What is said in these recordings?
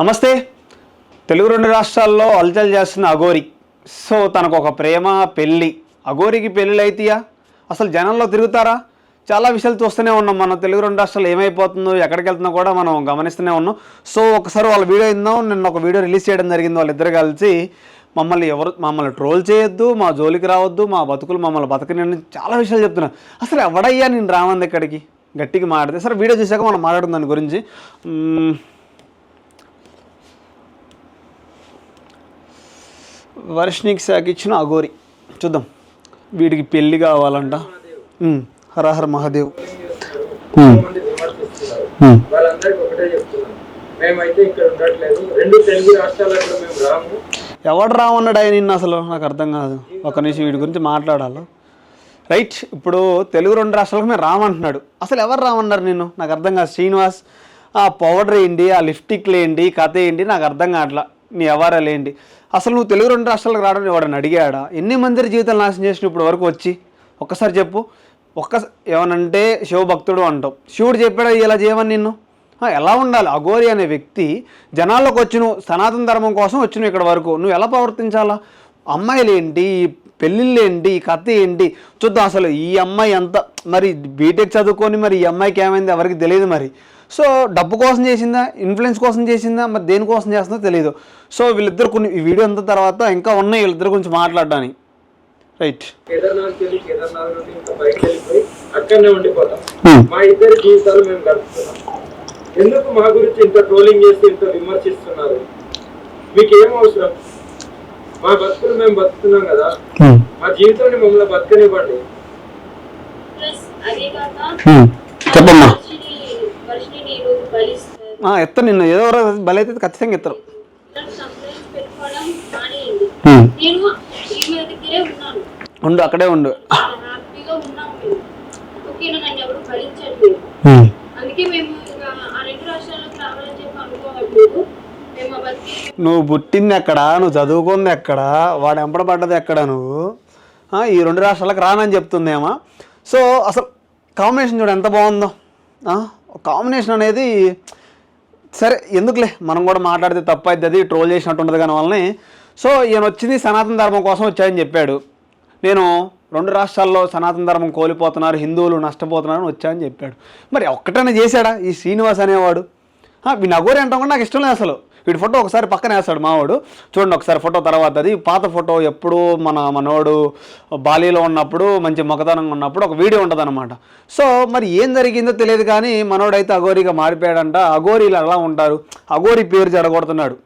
నమస్తే. తెలుగు రెండు రాష్ట్రాల్లో అల్చల్ చేస్తున్న అఘోరి. సో తనకు ఒక ప్రేమ పెళ్ళి. అఘోరికి పెళ్ళిళ్ళు అయితేయా? అసలు జనంలో తిరుగుతారా? చాలా విషయాలు చూస్తూనే ఉన్నాం మనం. తెలుగు రెండు రాష్ట్రాలు ఏమైపోతుందో ఎక్కడికి వెళ్తుందో కూడా మనం గమనిస్తూనే ఉన్నాం. సో ఒకసారి వాళ్ళ వీడియో ఇందాం నిన్న ఒక వీడియో రిలీజ్ చేయడం జరిగింది. వాళ్ళిద్దరు కలిసి మమ్మల్ని ఎవరు మమ్మల్ని ట్రోల్ చేయొద్దు మా జోలికి రావద్దు మా బతుకులు మమ్మల్ని బతకని చాలా విషయాలు చెప్తున్నారు. అసలు ఎవడయ్యా నేను రావంది ఇక్కడికి? గట్టిగా మాట్లాడితే. సరే వీడియో చూసాక మనం మాట్లాడుతుంది దాని గురించి. మ్మ్. వర్షినికి శాఖ ఇచ్చిన అఘోరి. చూద్దాం. వీడికి పెళ్ళి కావాలంట. ఉమ్, హర హర మహాదేవ్. ఎవడు రావన్నాడు ఆయన నిన్న అసలు? నాకు అర్థం కాదు. ఒక నిమిషం వీడి గురించి మాట్లాడాలి. రైట్ ఇప్పుడు తెలుగు రెండు రాష్ట్రాలకు మేము రామంటున్నాడు. అసలు ఎవరు రామన్నారు నిన్ను? నాకు అర్థం కాదు. శ్రీనివాస్ ఆ పౌడర్ ఏంటి ఆ లిప్స్టిక్లు ఏంటి కథ ఏంటి నాకు అర్థం కావట్లా. నీ వ్యవహారాలు ఏంటి? అసలు నువ్వు తెలుగు రెండు రాష్ట్రాలకు రావడం ఎవడని అడిగాడా? ఎన్ని మంది జీవితాలు నాశనం చేసిన ఇప్పుడు వరకు వచ్చి? ఒక్కసారి చెప్పు. ఒక్క ఏమనంటే శివభక్తుడు అంటాం. శివుడు చెప్పాడా ఇలా చేయమని నిన్ను? ఎలా ఉండాలి? అఘోరి అనే వ్యక్తి జనాల్లోకి వచ్చిన సనాతన ధర్మం కోసం వచ్చిన ఇక్కడ వరకు. నువ్వు ఎలా ప్రవర్తించాలా? అమ్మాయిలు ఏంటి పెళ్ళిళ్ళు ఏంటి ఈ కథ ఏంటి? చూద్దాం అసలు ఈ అమ్మాయి ఎంత మరి బీటెక్ చదువుకొని మరి ఈ అమ్మాయికి ఏమైంది ఎవరికి తెలియదు మరి. సో డబ్బు కోసం చేసిందా? ఇన్ఫ్లుయెన్స్ కోసం చేసిందా? మరి దేనికోసం చేస్తుందో తెలియదు సో వీళ్ళిద్దరు కొన్ని ఈ వీడియో అంత తర్వాత ఇంకా ఉన్నాయి వీళ్ళిద్దరు గురించి మాట్లాడడానికి. రైట్ మా ఇద్దరి జీవితాలు మేము గడుపుతున్నాం. ఎందుకు మా గురించి ఇంత ట్రోలింగ్ చేసి ఇంత విమర్శిస్తున్నారు? మీకు ఏం అవసరం? మా బతుకులు మేము బతుకుతున్నాం కదా. మా జీవితాన్ని మమ్మల్ని బతకనివ్వండి. చెప్పమ్మా. ఎత్తారు నిన్ను. ఏదో బలైతే ఖచ్చితంగా ఎత్తారు. ఉండు అక్కడే ఉండు హ్యాపీగా ఉన్నాం మేము ఓకేనా నన్ను ఎవరు భరించట్లేదు అందుకే మేము ఇంకా ఆ రెండు రాష్ట్రాలకు రావాలని చెప్పి అనుకోవట్లేదు మేము ఆ బతికి నువ్వు పుట్టింది ఎక్కడ? నువ్వు చదువుకుంది ఎక్కడ? వాడు ఎంపడబడ్డది ఎక్కడ నువ్వు? ఈ రెండు రాష్ట్రాలకు రానని చెప్తుందేమో? సో అసలు కాంబినేషన్ చూడు ఎంత బాగుందో. కాంబినేషన్ అనేది సరే ఎందుకులే? మనం కూడా మాట్లాడితే తప్పు అవుతుంది ట్రోల్ చేసినట్టు ఉండదు కానీ వాళ్ళని. సో ఈయన వచ్చింది సనాతన ధర్మం కోసం వచ్చాయని చెప్పాడు. నేను రెండు రాష్ట్రాల్లో సనాతన ధర్మం కోల్పోతున్నారు హిందువులు నష్టపోతున్నారు అని వచ్చాయని చెప్పాడు. మరి ఒక్కటనే చేశాడా ఈ శ్రీనివాస్ అనేవాడు? ఆ, వీడిని అంటాం కూడా నాకు ఇష్టం లేదు అసలు. వీడి ఫోటో ఒకసారి పక్కన వేస్తాడు మావాడు. చూడండి ఒకసారి ఫోటో తర్వాత అది పాత ఫోటో ఎప్పుడు మన మనోడు బాలీలో ఉన్నప్పుడు మంచి మొగతనంగా ఉన్నప్పుడు ఒక వీడియో ఉంటుంది సో మరి ఏం జరిగిందో తెలియదు కానీ మనోడైతే అఘోరిగా మారిపోయాడంట. అఘోరీలు అలా ఉంటారు? అఘోరి పేరు జరగొడుతున్నాడు.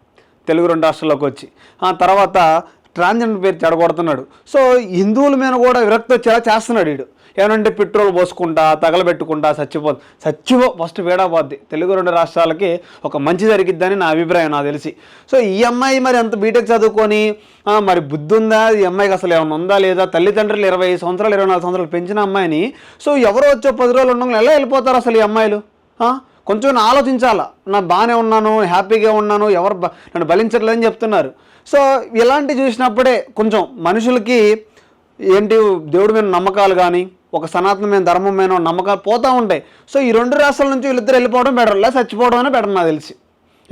తెలుగు రెండు రాష్ట్రాల్లోకి వచ్చి ఆ తర్వాత ట్రాన్స్జెండర్ పేరు చెడగొడుతున్నాడు. సో హిందువుల మీద కూడా విరక్తి వచ్చేలా చేస్తున్నాడు వీడు. ఏమంటే పెట్రోల్ పోసుకుంటా తగలబెట్టుకుంటా చచ్చిపో చచ్చిపో ఫస్ట్ వేడాపోద్ది తెలుగు రెండు రాష్ట్రాలకి ఒక మంచి జరిగిద్దని నా అభిప్రాయం నాకు తెలిసి. సో ఈ అమ్మాయి మరి అంత బీటెక్ చదువుకొని మరి బుద్ధి ఉందా? ఈ అమ్మాయికి అసలు ఏమైనా ఉందా లేదా? తల్లిదండ్రులు ఇరవై సంవత్సరాలు ఇరవై నాలుగు సంవత్సరాలు పెంచిన అమ్మాయిని. సో ఎవరో వచ్చో పది రోజులు ఉండగా ఎలా వెళ్ళిపోతారు అసలు ఈ అమ్మాయిలు? కొంచెం ఆలోచించాలా? నా బాగానే ఉన్నాను హ్యాపీగా ఉన్నాను ఎవరు బ- నన్ను బలించట్లేదని చెప్తున్నారు. సో ఇలాంటి చూసినప్పుడే కొంచెం మనుషులకి ఏంటి దేవుడి మీద నమ్మకాలు కానీ ఒక సనాతనమైన ధర్మం మీద నమ్మకాలు పోతూ ఉంటాయి. సో ఈ రెండు రాష్ట్రాల నుంచి వీళ్ళిద్దరు వెళ్ళిపోవడం బెటర్ లేదా చచ్చిపోవడం అనే బెటర్ నాకు తెలిసి.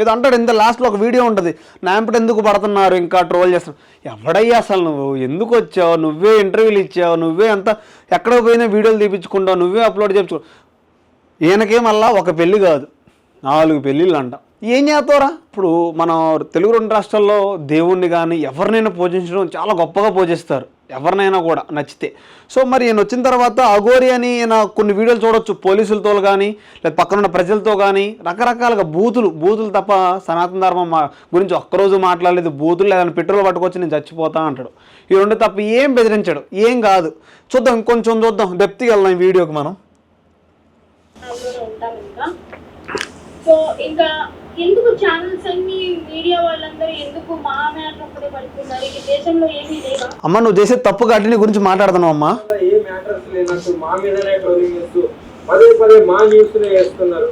ఏదో అంటాడు ఇంత లాస్ట్లో ఒక వీడియో ఉంటుంది నాంపటి ఎందుకు పడుతున్నారు ఇంకా ట్రోల్ చేస్తున్నారు ఎవడయ్యా అసలు నువ్వు? ఎందుకు వచ్చావు? నువ్వే ఇంటర్వ్యూలు ఇచ్చావు? నువ్వే అంత ఎక్కడ పోయినా వీడియోలు తీపించుకుంటావు నువ్వే అప్లోడ్ చేయించుకో ఈయనకే మళ్ళా ఒక పెళ్ళి కాదు. నాలుగు పెళ్ళిళ్ళు అంట. ఏం చేస్తారా ఇప్పుడు మన తెలుగు రెండు రాష్ట్రాల్లో దేవుణ్ణి కానీ ఎవరినైనా పూజించడం చాలా గొప్పగా పూజిస్తారు. ఎవరినైనా కూడా నచ్చితే. సో మరి ఈయన వచ్చిన తర్వాత అఘోరి అని ఈయన కొన్ని వీడియోలు చూడొచ్చు. పోలీసులతో కానీ లేదా పక్కనున్న ప్రజలతో కానీ రకరకాలుగా బూతులు బూతులు తప్ప సనాతన ధర్మం మా గురించి ఒక్కరోజు మాట్లాడలేదు. బూతులు లేదని పెట్రోల్ పట్టుకొచ్చి నేను చచ్చిపోతా అంటాడు. ఈ రెండు తప్ప ఏం బెదిరించాడు. ఏం కాదు. చూద్దాం ఇంకొంచెం చూద్దాం. డెప్త్కి వెళ్దాం ఈ వీడియోకి మనం అందులో ఉంటాం ఇంకా సో ఇంకా ఎందుకు ఛానల్స్ అన్ని మీడియా వాళ్ళందరూ ఎందుకు మా మ్యాటర్ ఒక్కడే పడుతున్నారు ఈ దేశంలో ఏమీ లేవా అమ్మ నువ్వు చేసే తప్పు కాబట్టి నీ గురించి మాట్లాడుతున్నావు అమ్మా. ఏ మ్యాటర్స్ లేనట్టు మా మీదనే ట్రోలింగ్ చేస్తూ పదే పదే మా న్యూస్ నే వేస్తున్నారు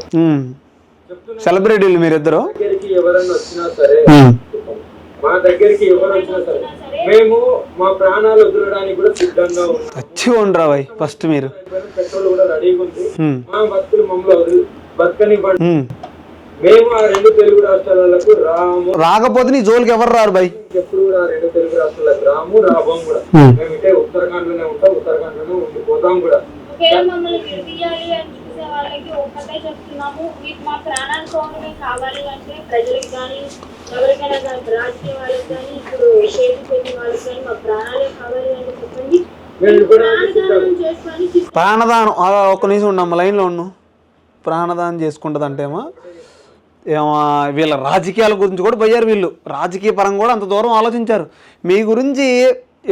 చెప్తున్నా. సెలబ్రిటీలు మీరిద్దరు? దగ్గరికి ఎవరన్నా వచ్చినా సరే మా దగ్గరికి ఎవరు వచ్చినా సరే మేము మా ప్రాణాలు వదలడానికి కూడా సిద్ధంగా ఉన్నాం. వచ్చి ఉండరా భయ్ ఫస్ట్ మీరు. పెట్రోల్ కూడా రెడీగా ఉంది. ఉమ్, మా బతుకులు మమ్మల్ని వదిలి బతకనివ్వండి మేము ఆ రెండు తెలుగు రాష్ట్రాలకు రాము. రాకపోతే నీ జోలికి ఎవరు రారు బై ఎప్పుడు కూడా ఆ రెండు తెలుగు రాష్ట్రాలకు రాము రాబోం కూడా. మేము ఇటే ఉత్తరాఖండ్లోనే ఉంటాం ఉత్తరాఖండ్లోనే ఉండిపోతాం కూడా. ఒకవేళ మమ్మల్ని విడదీయాలి అని చూసే వాళ్ళకి ఒక్కటే చెప్తున్నాము. మీకు మా ప్రాణాల కోసమే కావాలి అంటే ప్రజలకు కానీ ఎవరికైనా కానీ రాజకీయ వాళ్ళకి కానీ ఇప్పుడు షేర్ పెట్టిన వాళ్ళకి కానీ మా ప్రాణాలే కావాలి అని చెప్పండి. మేము కూడా ప్రాణదానం చేసుకొని ప్రాణదానం ఒక్క నిమిషం ఉండమ్మ లైన్లో ఉండు. ప్రాణదానం చేసుకుంటుందంటేమో ఏమో వీళ్ళ రాజకీయాల గురించి కూడా పోయారు వీళ్ళు. రాజకీయ పరంగా కూడా అంత దూరం ఆలోచించారు. మీ గురించి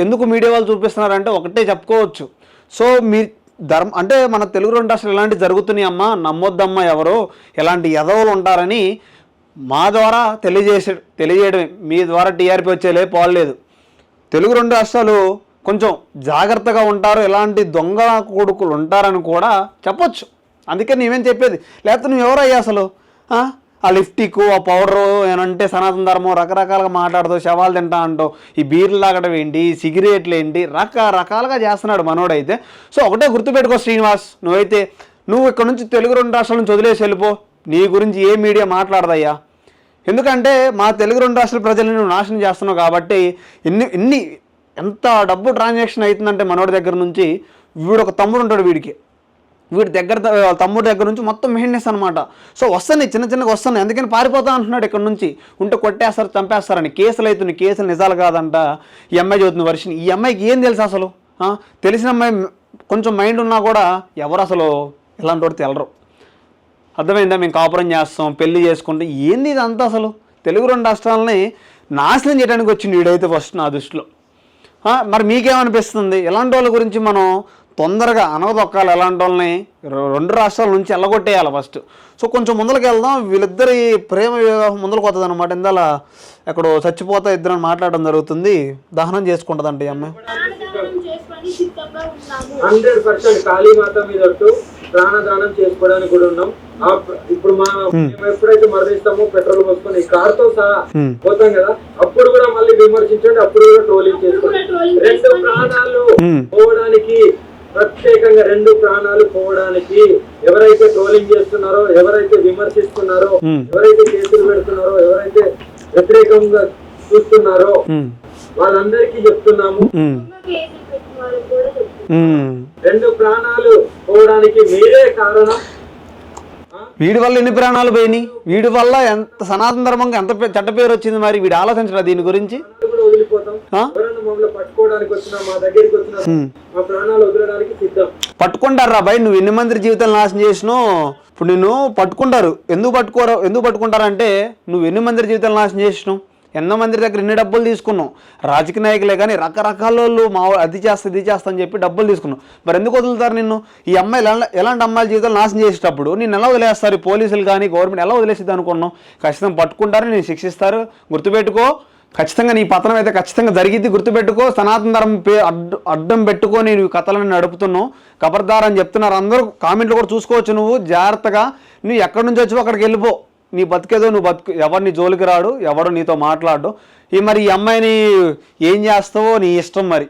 ఎందుకు మీడియా వాళ్ళు చూపిస్తున్నారంటే ఒకటే చెప్పుకోవచ్చు. సో మీ ధర్మ అంటే మన తెలుగు రెండు అసలు ఇలాంటివి జరుగుతున్నాయి అమ్మా నమ్మొద్దమ్మా ఎవరు ఇలాంటి ఎదవలు ఉంటారని మా ద్వారా తెలియజేసే తెలియజేయడమే. మీ ద్వారా టీఆర్పీ వచ్చేలే పోలేదు తెలుగు రెండు రాష్ట్రాలు కొంచెం జాగ్రత్తగా ఉంటారు ఎలాంటి దొంగ కొడుకులు ఉంటారని కూడా చెప్పొచ్చు. అందుకే నేనేం చెప్పేది? లేకపోతే నువ్వు ఎవరయ్యా అసలు? ఆ? లిఫ్టిక్ ఆ పౌడరు ఏమంటే సనాతన ధర్మం రకరకాలుగా మాట్లాడుతూ శవాలు తింటా అంటావు. ఈ బీర్లు లాగడం ఏంటి? సిగరెట్లు ఏంటి? రకరకాలుగా చేస్తున్నాడు మనోడైతే. సో ఒకటే గుర్తుపెట్టుకో శ్రీనివాస్ నువ్వైతే నువ్వు ఇక్కడ నుంచి తెలుగు రెండు రాష్ట్రాల నుంచి వదిలేసి వెళ్ళిపో. నీ గురించి ఏ మీడియా మాట్లాడదయ్యా? ఎందుకంటే మా తెలుగు రెండు రాష్ట్రాల ప్రజలను నువ్వు నాశనం చేస్తున్నావు కాబట్టి ఎన్ని ఎన్ని ఎంత డబ్బు ట్రాన్సాక్షన్ అవుతుందంటే మనోడి దగ్గర నుంచి వీడు ఒక తమ్ముడు ఉంటాడు వీడికి. వీడి దగ్గర తమ్ముడి దగ్గర నుంచి మొత్తం మెయింటెనెన్స్ అనమాట సో వస్తాయి చిన్న చిన్నగా వస్తున్నాయి అందుకని పారిపోతా అంటున్నాడు ఇక్కడ నుంచి. ఉంటే కొట్టేస్తారు చంపేస్తారని. కేసులు అవుతున్నాయి కేసులు నిజాలు కాదంట. ఈ అమ్మాయి చదువుతుంది వర్షిని. ఈ అమ్మాయికి ఏం తెలుసు అసలు? తెలిసిన అమ్మాయి కొంచెం మైండ్ ఉన్నా కూడా ఎవరు అసలు ఇలాంటి వాడు తెలరు. అర్థమైందా? మేము కాపురం చేస్తాం పెళ్ళి చేసుకుంటాం. ఏంది ఇదంతా అసలు? తెలుగు రెండు రాష్ట్రాలని నాశనం చేయడానికి వచ్చింది వీడైతే ఫస్ట్ నా దృష్టిలో. మరి మీకేమనిపిస్తుంది? ఇలాంటి వాళ్ళ గురించి మనం తొందరగా అనవదొక్కాలి ఎలాంటి వాళ్ళని రెండు రాష్ట్రాల నుంచి ఎల్లగొట్టేయాలి ఫస్ట్. సో కొంచెం ముందరికి వెళ్దాం. వీళ్ళిద్దరి ప్రేమ వివాహం ముందరకు వస్తుంది అనమాట ఇందాల ఎక్కడో చచ్చిపోతా ఇద్దరు మాట్లాడడం జరుగుతుంది. దహనం చేసుకుంటుందంట ఈ అమ్మాయి. ప్రాణదానం చేసుకొని సిద్ధంగా ఉన్నాము. హండ్రెడ్ పర్సెంట్ కాళీమాత మీద ప్రాణదానం చేసుకోవడానికి కూడా ఉన్నాం. ఇప్పుడు మా మేము ఎప్పుడైతే మరణిస్తామో పెట్రోల్ పోసుకొని కార్తో సహా. పోతాం కదా అప్పుడు కూడా మళ్ళీ విమర్శించండి అప్పుడు కూడా ట్రోలింగ్ చేసుకోండి. రెండు చేసుకొని- ప్రాణాలు. పోవడానికి ప్రత్యేకంగా రెండు ప్రాణాలు పోవడానికి ఎవరైతే ట్రోలింగ్ చేస్తున్నారో ఎవరైతే విమర్శిస్తున్నారో. ఎవరైతే కేసులు పెడుతున్నారో ఎవరైతే వ్యతిరేకంగా చూస్తున్నారో వాళ్ళందరికీ చెప్తున్నాము. రెండు ప్రాణాలు పోవడానికి మీరే కారణం? వీడి వల్ల ఎన్ని ప్రాణాలు పోయినాయి? వీడి వల్ల ఎంత సనాతన ధర్మంగా ఎంత చెడ్డ పేరు వచ్చింది మరి? వీడు ఆలోచించరా దీని గురించి? పట్టుకుంటారా బాయ్ నువ్వు ఎన్ని మంది జీవితాలు నాశనం చేసినావు ఇప్పుడు నిన్ను పట్టుకుంటారు. ఎందుకు పట్టుకోరు ఎందుకు పట్టుకుంటారంటే నువ్వు ఎన్ని మంది జీవితాలు నాశనం చేసినావు? ఎన్నో మంది దగ్గర ఎన్ని డబ్బులు తీసుకున్నావు? రాజకీయ నాయకులే కానీ రకరకాల వాళ్ళు మా అది చేస్తా ఇది చేస్తా అని చెప్పి డబ్బులు తీసుకున్నావు. మరి ఎందుకు వదులుతారు నిన్ను? ఈ అమ్మాయిలు ఎలా- ఎలాంటి అమ్మాయిల జీవితాలు నాశనం చేసేటప్పుడు నేను ఎలా వదిలేస్తారు? పోలీసులు కానీ గవర్నమెంట్ ఎలా వదిలేసిద్ది అనుకున్నావు? ఖచ్చితంగా పట్టుకుంటారు నేను శిక్షిస్తారు. గుర్తుపెట్టుకో. ఖచ్చితంగా నీ పతనం అయితే ఖచ్చితంగా జరిగింది గుర్తుపెట్టుకో సనాతన ధర్మం పే అడ్డు అడ్డం పెట్టుకొని నువ్వు కథలను నడుపుతున్నావు. కబర్దార్ అని చెప్తున్నారు అందరూ. కామెంట్లు కూడా చూసుకోవచ్చు నువ్వు. జాగ్రత్తగా నువ్వు ఎక్కడి నుంచి వచ్చి అక్కడికి వెళ్ళిపో. నీ బతికేదో నువ్వు బతుకు ఎవరిని జోలికి రాడు ఎవడు నీతో మాట్లాడు. ఈ మరి ఈ అమ్మాయిని ఏం చేస్తావో నీ ఇష్టం మరి.